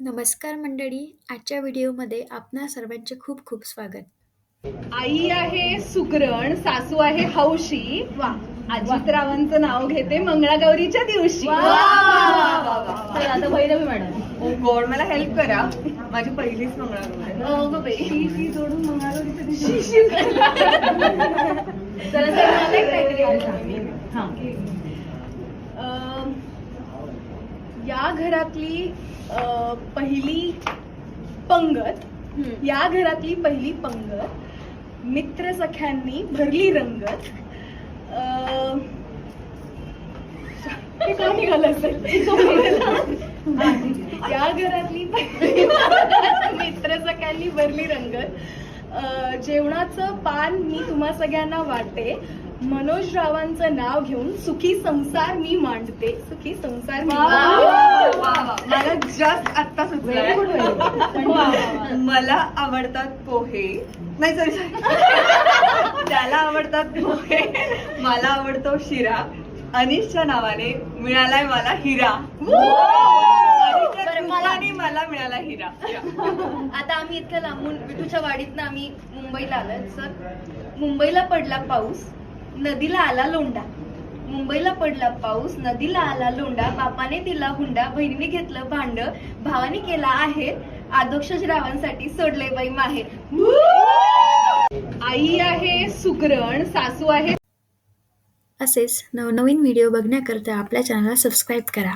नमस्कार मंडळी आजच्या व्हिडिओमध्ये आपणा सर्वांचे खूप खूप स्वागत. आई आहे सुगरण सासू आहे हौशी. अजित रावांचं नाव घेते मंगळागौरीच्या दिवशी. मॅडम. ओ गॉड मला हेल्प करा. माझी पहिलीच मंगळागौरी. शी जोडून मंगळागौरीच्या दिवशी. या घरातली पहिली पंगत या घरातली पहिली पंगत मित्र सख्यांनी भरली रंगत हे निघालं असेल? या घरातली पहिली पंगत मित्र सख्यांनी भरली रंगत अं, जेवणाचं पान मी तुम्हा सगळ्यांना वाटते. मनोज रावांचं नाव घेऊन सुखी संसार मी मांडते. सुखी संसार मी. मला जस्ट आत्ता सुचलं मला आवडतात पोहे. नाही सॉरी त्याला आवडतात पोहे मला आवडतो शिरा. अनिशच्या नावाने मिळालाय मला हिरा. बरं, मला- मिळाला हिरा. आता आम्ही इतक्या लांबून विटूच्या वाडीतनं आम्ही मुंबईला आलोय सर. मुंबईला पडला पाऊस नदीला आला लोंडा मुंबईला पडला पाऊस नदीला आला लोंडा बापाने दिला हुंडा बहिणीने घेतलं भांड भावाने केला आहे आदोक्ष रावांसाठी सोडले बाई माहेर. आई आहे सुगरण सासू आहे असेच नवनवीन व्हिडिओ बघण्याकरता आपल्या चॅनलला सबस्क्राईब करा.